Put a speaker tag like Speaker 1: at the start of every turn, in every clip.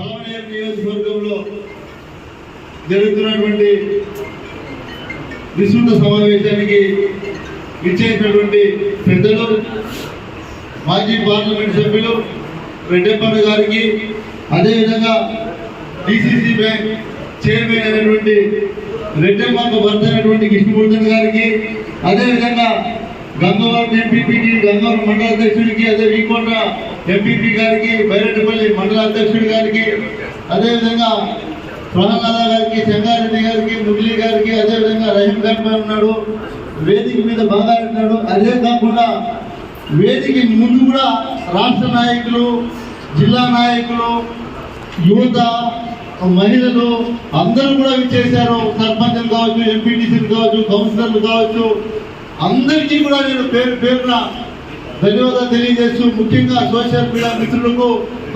Speaker 1: పలమనేరు నియోజకవర్గంలో జరుగుతున్నటువంటి విస్తృత సమావేశానికి ఇచ్చేసినటువంటి పెద్దలు మాజీ పార్లమెంట్ సభ్యులు రెడ్డప్పన్న గారికి అదేవిధంగా డిసిసి బ్యాంక్ చైర్మన్ అయినటువంటి రెడ్డెప్పన్న భర్త అయినటువంటి కృష్ణమూర్తన్ గారికి అదేవిధంగా గంగవరం ఎంపీపీకి గంగవరం మండల అధ్యక్షుడికి అదే వీకోట ఎంపీపీ గారికి బైరెడ్డిపల్లి మండల అధ్యక్షుడి గారికి అదేవిధంగా ప్రహ్లాద గారికి చెంగారెడ్డి గారికి ముగ్లీ గారికి అదేవిధంగా రహీం ఖాన్ ఉన్నాడు వేదిక మీద బాగా ఉన్నాడు. అదే కాకుండా వేదిక ముందు కూడా రాష్ట్ర నాయకులు జిల్లా నాయకులు యువత మహిళలు అందరూ కూడా విచ్చేశారు. సర్పంచులు కావచ్చు ఎంపీటీసీలు కావచ్చు కౌన్సిలర్లు కావచ్చు. అందరికీ కూడా నేను పేరు పేరున ధన్యవాదాలు తెలియజేస్తూ ముఖ్యంగా సోషల్ మీడియా మిత్రులకు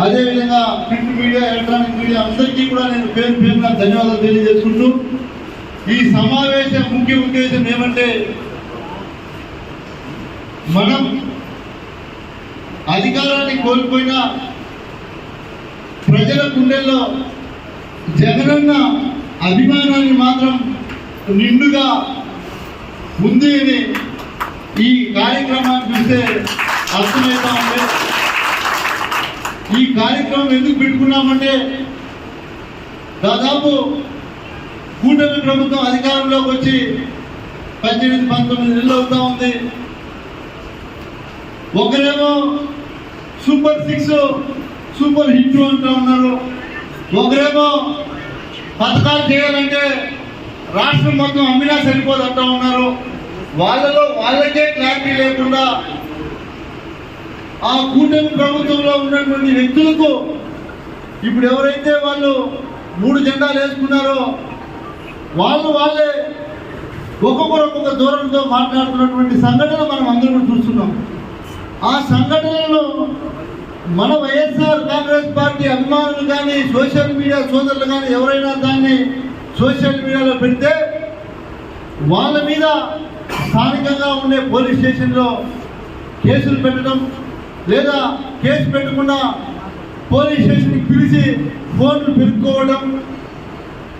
Speaker 1: అదేవిధంగా ప్రింట్ మీడియా ఎలక్ట్రానిక్ మీడియా అందరికీ కూడా నేను పేరు పేరున ధన్యవాదాలు తెలియజేసుకుంటూ ఈ సమావేశం ముఖ్య ఉద్దేశం ఏమంటే మనం అధికారాన్ని కోల్పోయిన ప్రజల గుండెల్లో జగనన్న అభిమానాన్ని మాత్రం నిండుగా ఉంది అని ఈ కార్యక్రమాన్ని చూస్తే అర్థమవుతా ఉంది ఈ కార్యక్రమం ఎందుకు పెట్టుకున్నామంటే దాదాపు కూటమి ప్రభుత్వం అధికారంలోకి వచ్చి పద్దెనిమిది పంతొమ్మిది నెలలు అవుతా ఉంది. ఒకరేమో సూపర్ సిక్స్ సూపర్ హిట్ అంటూ ఉన్నారు. ఒకరేమో పథకాలు చేయాలంటే రాష్ట్రం మొత్తం అమ్మినా సరిపోదు అంటూ ఉన్నారు. వాళ్ళలో వాళ్ళకే క్లారిటీ లేకుండా ఆ కూటమి ప్రభుత్వంలో ఉన్నటువంటి వ్యక్తులకు ఇప్పుడు ఎవరైతే వాళ్ళు మూడు జెండాలు వేసుకున్నారో వాళ్ళు వాళ్ళే ఒక్కొక్కరు ఒక్కొక్క దూరంతో మాట్లాడుతున్నటువంటి సంఘటన మనం అందరం చూస్తున్నాం. ఆ సంఘటనలో మన వైఎస్ఆర్ కాంగ్రెస్ పార్టీ అభిమానులు కానీ సోషల్ మీడియా సోదరులు కానీ ఎవరైనా దాన్ని సోషల్ మీడియాలో పెడితే వాళ్ళ మీద స్థానికంగా ఉండే పోలీస్ స్టేషన్లో కేసులు పెట్టడం లేదా కేసు పెట్టకుండా పోలీస్ స్టేషన్కి పిలిచి ఫోన్లు పెరుక్కోవడం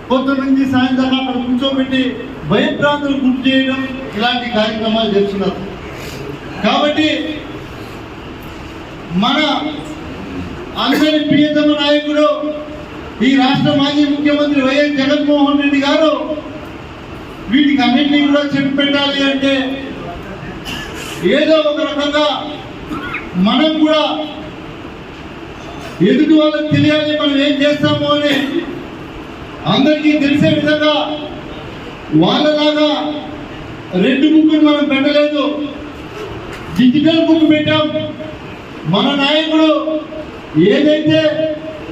Speaker 1: పొద్దున్న నుంచి సాయంత్రం అక్కడ కూర్చోబెట్టి భయభ్రాంతులు గుర్తు చేయడం ఇలాంటి కార్యక్రమాలు చేస్తున్నారు. కాబట్టి మన అందరి ప్రియతమ నాయకుడు ఈ రాష్ట్ర మాజీ ముఖ్యమంత్రి వైఎస్ జగన్మోహన్ రెడ్డి గారు వీటికి అన్నింటినీ కూడా చెప్పి పెట్టాలి అంటే ఏదో ఒక రకంగా మనం కూడా ఎదుటి వాళ్ళకి తెలియాలి మనం ఏం చేస్తాము అని అందరికీ తెలిసే విధంగా వాళ్ళలాగా రెండు బుక్ మనం పెట్టలేదు. డిజిటల్ బుక్ పెట్టాం. మన నాయకుడు ఏదైతే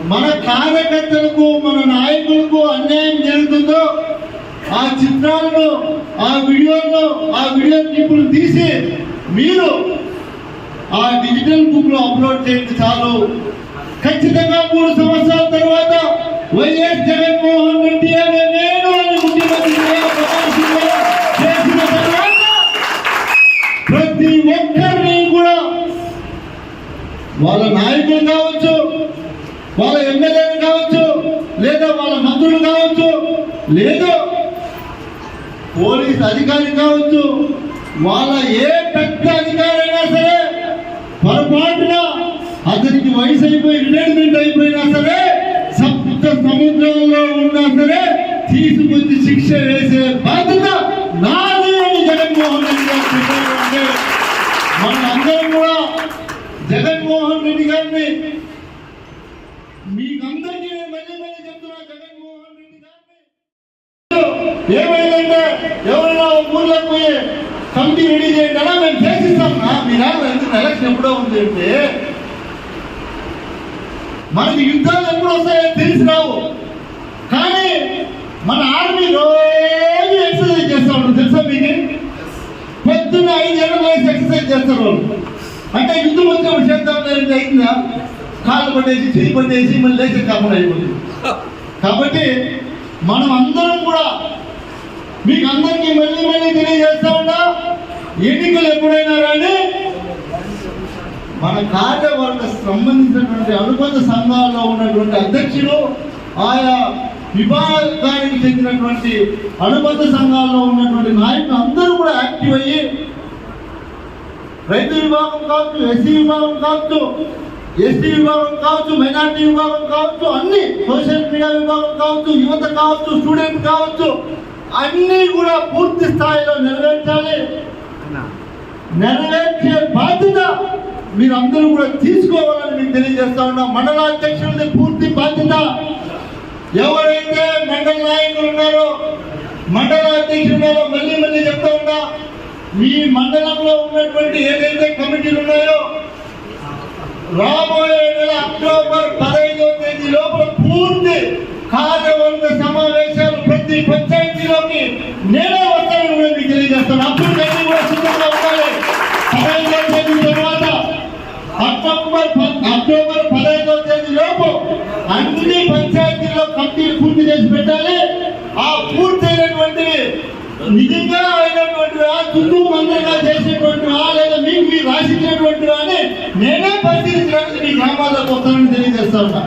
Speaker 1: మన కార్యకర్తలకు మన నాయకులకు అన్యాయం జరుగుతుందో ఆ చిత్రాలను ఆ వీడియోలను ఆ వీడియో క్లిప్పులు తీసి మీరు ఆ డిజిటల్ బుక్లో అప్లోడ్ చేయండి చాలు. ఖచ్చితంగా మూడు సంవత్సరాల తర్వాత వైఎస్ జగన్మోహన్ రెడ్డి అనే నేను అని ముఖ్యమంత్రి చేసిన తర్వాత ప్రతి ఒక్కరిని కూడా వాళ్ళ నాయకులు కావచ్చు వాళ్ళ ఎమ్మెల్యేలు కావచ్చు లేదా వాళ్ళ మంత్రులు కావచ్చు లేదా పోలీస్ అధికారి కావచ్చు వాళ్ళ ఏ పెద్ద అధికారైనా సరే పొరపాటున అతనికి వయసు అయిపోయి రిటైర్మెంట్ అయిపోయినా సరే సప్త సముద్రంలో ఉన్నా సరే తీసుకొచ్చి శిక్ష వేసే బాధ్యత నాది అని జగన్మోహన్ రెడ్డి గారు చెప్పారు మనందరం కూడా జగన్మోహన్ రెడ్డి గారిని మీకందరికీ నేను మళ్ళీ మళ్ళీ చెప్తున్నా జగన్మోహన్ రెడ్డి గారిని ఏమైందంటే ఎవరైనా ఊర్లోకి పోయి కమిటీ రెడీ చేయండి అలా మేము చేసిస్తాం. మీ నాన్న ఎందుకు ఎలక్షన్ ఎప్పుడో ఉంది అంటే మనకి యుద్ధాలు ఎప్పుడు వస్తాయో తెలిసి రావు. కానీ మన ఆర్మీ రోజు ఎక్సర్సైజ్ చేస్తా ఉంటారు తెలుసా మీకు? పొద్దున్న ఐదు గంటల వయసు ఎక్సర్సైజ్ చేస్తారు వాళ్ళు. అంటే యుద్ధం వచ్చినప్పుడు చేద్దాం లేదంటే అయిందా? కాళ్ళు పట్టేసి చేయి పట్టేసి మళ్ళీ లేచి కాకుండా అయిపోతుంది. కాబట్టి మనం అందరం కూడా మీకు అందరికీ మళ్ళీ మళ్ళీ తెలియజేస్తా ఉన్నా ఎన్నికలు ఎప్పుడైనా రండి. మన కార్యవర్గ సంబంధించినటువంటి అనుబంధ సంఘాల్లో ఉన్నటువంటి అధ్యక్షులు ఆయా విభాగానికి చెందినటువంటి అనుబంధ సంఘాల్లో ఉన్నటువంటి నాయకులు అందరూ కూడా యాక్టివ్ అయ్యి రైతు విభాగం కావచ్చు ఎస్సీ విభాగం కావచ్చు ఎస్టీ విభాగం కావచ్చు మైనార్టీ విభాగం కావచ్చు అన్ని సోషల్ మీడియా విభాగం కావచ్చు యువత కావచ్చు స్టూడెంట్ కావచ్చు అన్నీ కూడా పూర్తి స్థాయిలో నెరవేర్చాలి. నెరవేర్చే బాధ్యత మీరు అందరూ కూడా తీసుకోవాలని మీకు తెలియజేస్తా ఉన్నా. మండల అధ్యక్షులది పూర్తి బాధ్యత. ఎవరైతే మండల నాయకులు ఉన్నారో మండల అధ్యక్షులు ఉన్నారో మళ్ళీ మళ్ళీ చెప్తా ఉన్నా మీ మండలంలో ఉన్నటువంటి ఏదైతే కమిటీలు ఉన్నాయో రాబోయే నెల అక్టోబర్ పదహైదో తేదీ లోపల పూర్తి కార్యవర్గ నిజంగా అయినటువంటి చుట్టూ మందరగా చేసినటువంటి లేదా మీకు మీరు రాసిచ్చినటువంటివా అని నేనే పరిశీలించడానికి మీ గ్రామాల్లోకి వస్తానని తెలియజేస్తా ఉన్నా.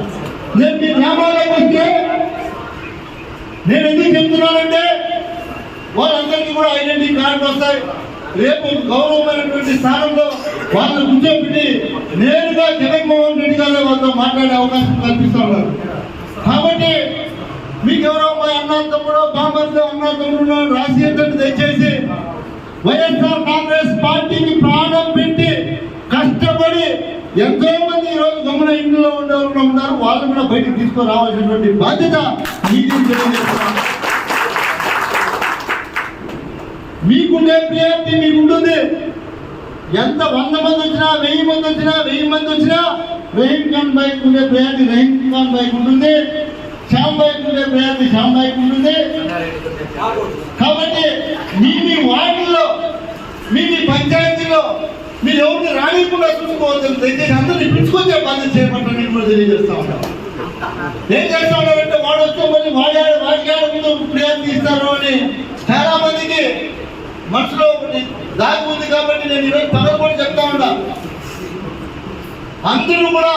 Speaker 1: నేను మీ గ్రామాల్లోకి వస్తే నేను ఎందుకు చెప్తున్నానంటే వాళ్ళందరికీ కూడా ఐడెంటిటీ కార్డులు వస్తాయి. రేపు గౌరవమైనటువంటి స్థానంలో వాళ్ళని కూర్చోబెట్టి నేరుగా జగన్మోహన్ రెడ్డి గారు వాళ్ళతో మాట్లాడే అవకాశం కల్పిస్తా ఉన్నారు. కాబట్టి మీకెవరో ఎవరో మా అన్నా తమ్ముడు బామర్తో అన్నా తమ్ముడు రాసియండి దయచేసి వైఎస్ఆర్ కాంగ్రెస్ పార్టీకి ప్రాణం పెట్టి కష్టపడి ఎంతో మంది ఈరోజు గమన ఇంట్లో ఉండేవాళ్ళు ఉన్నారు. వాళ్ళు కూడా బయటకు తీసుకురావాల్సినటువంటి బాధ్యత మీకు తెలియజేస్తున్నాను. మీకుండే ప్రియారిటీ మీకు ఉంటుంది ఎంత వంద మంది వచ్చినా వెయ్యి మంది వచ్చినా వెయ్యి మంది వచ్చినా రహీం ఖాన్ బైక్ ఉండే ప్రయారిటీ రహీం ఖాన్ బైక్ ఉంటుంది. శ్యామ్ నాయకుడే ఉండే శ్యామ్ బైక్ కాబట్టి మీ మీ వార్డుల్లో మీ మీ పంచాయతీలో మీరు ఎవరిని రానికుండా చూసుకోవద్దు దయచేసి అందరినీ పిలుచుకొచ్చే బాధ్యత చేయమంటారు నేను కూడా తెలియజేస్తా ఉంటాను ఏం చేస్తా ఉన్నారంటే వాడు వస్తే మళ్ళీ వాడాడు రాజకీయాల ముందు ప్రయత్నిస్తారు అని చాలా మందికి మనసులో ఒకటి దాగి ఉంది కాబట్టి నేను ఈరోజు పదవి కూడా చెప్తా ఉన్నా. అందరూ కూడా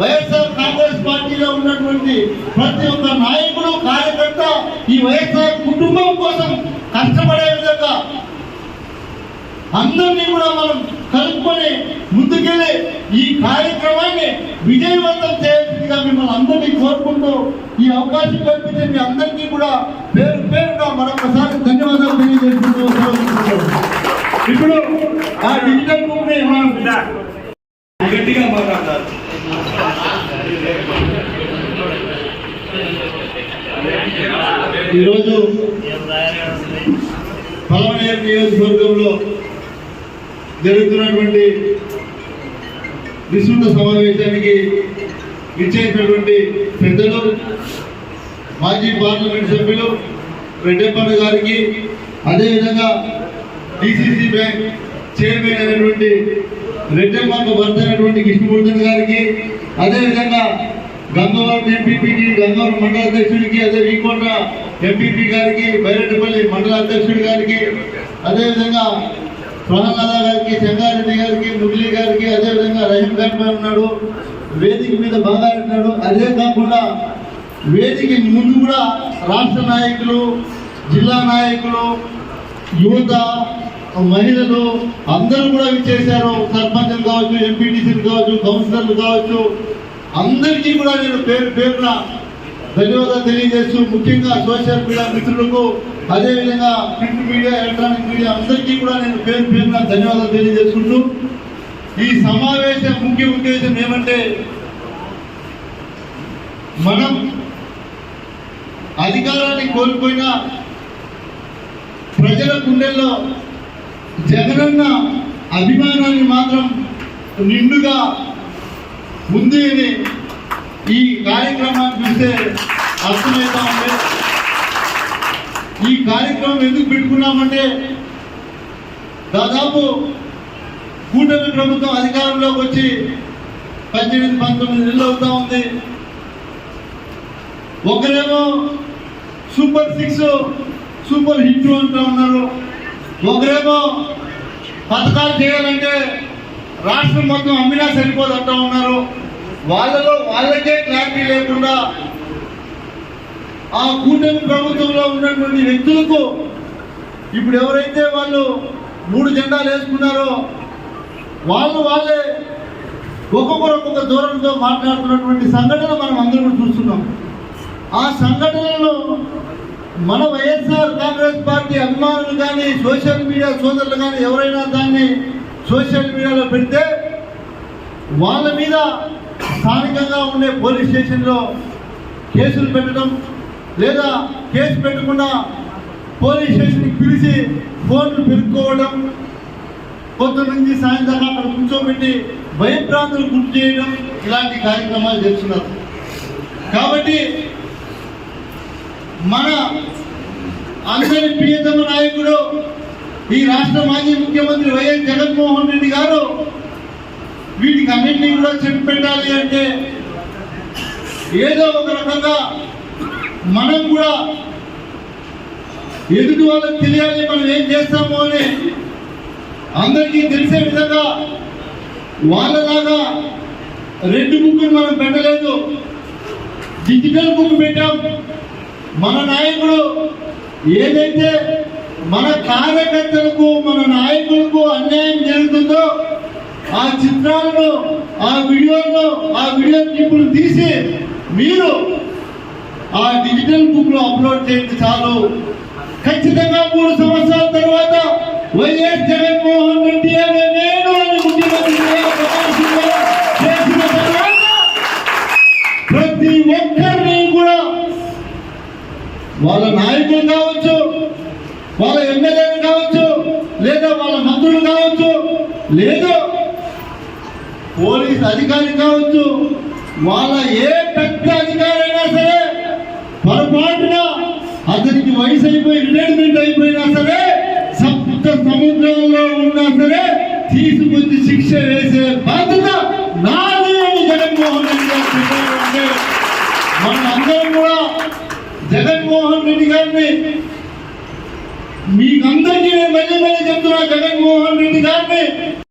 Speaker 1: వైఎస్ఆర్ కాంగ్రెస్ పార్టీలో ఉన్నటువంటి ప్రతి ఒక్క నాయకుడు కార్యకర్త ఈ వైఎస్ఆర్ కుటుంబం కోసం కష్టపడే విధంగా అందరినీ కూడా మనం కలుపుకొని ముందుకెళ్ళి ఈ కార్యక్రమాన్ని విజయవంతం చేయాల్సిందిగా మిమ్మల్ని అందరినీ కోరుకుంటూ ఈ అవకాశం కల్పించే మీ అందరికీ కూడా పేరు పేరుగా మరొకసారి ధన్యవాదాలు తెలియజేసుకుంటూ ఇప్పుడు ఆ డిజిటల్ బుక్ మనం
Speaker 2: గట్టిగా మాట్లాడతారు.
Speaker 1: ఈరోజు పలమనేరు నియోజకవర్గంలో జరుగుతున్నటువంటి విస్తృత సమావేశానికి ఇచ్చేసినటువంటి పెద్దలు మాజీ పార్లమెంట్ సభ్యులు రెడ్డప్పన్న గారికి అదేవిధంగా డిసిసి బ్యాంక్ చైర్మన్ అయినటువంటి రెడ్డమ్మకు భర్త అయినటువంటి కృష్ణమూర్తి గారికి అదేవిధంగా గంగవరం ఎంపీపీకి గంగవరం మండల అధ్యక్షుడికి అదే వీకోట ఎంపీపీ గారికి బైరెడ్డిపల్లి మండల అధ్యక్షుడి గారికి అదేవిధంగా ప్రహ్లాద గారికి చెంగారెడ్డి గారికి మురళి గారికి అదేవిధంగా రహీం ఖాన్ ఉన్నాడు వేదిక మీద బాగా ఉన్నాడు. అదే కాకుండా వేదిక ముందు కూడా రాష్ట్ర నాయకులు జిల్లా నాయకులు యువత మహిళలు అందరూ కూడా విచ్చేశారు సర్పంచులు కావచ్చు ఎంపీటీసీలు కావచ్చు కౌన్సిలర్లు కావచ్చు అందరికీ కూడా నేను పేరు పేరున ధన్యవాదాలు తెలియజేస్తూ ముఖ్యంగా సోషల్ మీడియా మిత్రులకు అదేవిధంగా ప్రింట్ మీడియా ఎలక్ట్రానిక్ మీడియా అందరికీ కూడా నేను పేరు పేరున ధన్యవాదాలు తెలియజేసుకుంటూ ఈ సమావేశం ముఖ్య ఉద్దేశం ఏమంటే మనం అధికారాన్ని కోల్పోయిన ప్రజల గుండెల్లో జగనన్న అభిమానాన్ని మాత్రం నిండుగా ఉంది అని ఈ కార్యక్రమాన్ని చూస్తే అర్థమవుతా ఉంది ఈ కార్యక్రమం ఎందుకు పెట్టుకున్నామంటే దాదాపు కూటమి ప్రభుత్వం అధికారంలోకి వచ్చి పద్దెనిమిది పంతొమ్మిది నెలలు అవుతా ఉంది. ఒకరేమో సూపర్ సిక్స్ సూపర్ హిట్ అంటూ ఉన్నారు. ఒకరేమో పథకాలు చేయాలంటే రాష్ట్రం మొత్తం అమ్మినా సరిపోదంటా ఉన్నారు. వాళ్ళలో వాళ్ళకే క్లారిటీ లేకుండా ఆ కూటమి ప్రభుత్వంలో ఉన్నటువంటి వ్యక్తులకు ఇప్పుడు ఎవరైతే వాళ్ళు మూడు జెండాలు వేసుకున్నారో వాళ్ళు వాళ్ళే ఒక్కొక్కరు ఒక్కొక్క దూరంతో మాట్లాడుతున్నటువంటి సంఘటన మనం అందరం చూస్తున్నాం. ఆ సంఘటనలో మన వైఎస్ఆర్ కాంగ్రెస్ పార్టీ అభిమానులు కానీ సోషల్ మీడియా సోదరులు కానీ ఎవరైనా దాన్ని సోషల్ మీడియాలో పెడితే వాళ్ళ మీద స్థానికంగా ఉండే పోలీస్ స్టేషన్లో కేసులు పెట్టడం లేదా కేసు పెట్టకుండా పోలీస్ స్టేషన్కి పిలిచి ఫోన్లు పెరుక్కోవడం కొంతమంది సాయంత్రం అక్కడ కూర్చోబెట్టి భయప్రాంతులు గుర్తు చేయడం ఇలాంటి కార్యక్రమాలు చేస్తున్నారు. కాబట్టి మన అందరి ప్రియతమ నాయకుడు ఈ రాష్ట్ర మాజీ ముఖ్యమంత్రి వైఎస్ జగన్మోహన్ రెడ్డి గారు వీటికి అన్నింటినీ కూడా చెప్పి పెట్టాలి అంటే ఏదో ఒక రకంగా మనం కూడా ఎదుటి వాళ్ళకి తెలియాలి మనం ఏం చేస్తాము అని అందరికీ తెలిసే విధంగా వాళ్ళలాగా రెండు బుక్కులు మనం పెట్టలేదు. డిజిటల్ బుక్ పెట్టాం. మన నాయకుడు ఏదైతే మన కార్యకర్తలకు మన నాయకులకు అన్యాయం జరుగుతుందో ఆ చిత్రాలను ఆ వీడియోలను ఆ వీడియో క్లిప్పులు తీసి మీరు ఆ డిజిటల్ బుక్లో అప్లోడ్ చేయండి చాలు. ఖచ్చితంగా మూడు సంవత్సరాల తర్వాత వైఎస్ జగన్మోహన్ లేదు. పోలీస్ అధికారి కావచ్చు వాళ్ళ ఏ పెద్ద అధికారైనా సరే పొరపాటున అతనికి వయసు అయిపోయి రిటైర్మెంట్ అయిపోయినా సరే సప్త సముద్రంలో ఉన్నా సరే తీసుకొచ్చి శిక్ష వేసే బాధ్యత నాది అని జగన్మోహన్ రెడ్డి గారు చెప్పారు కూడా జగన్మోహన్ రెడ్డి గారిని మీకందరికీ చెప్తున్నా జగన్మోహన్ రెడ్డి గారిని.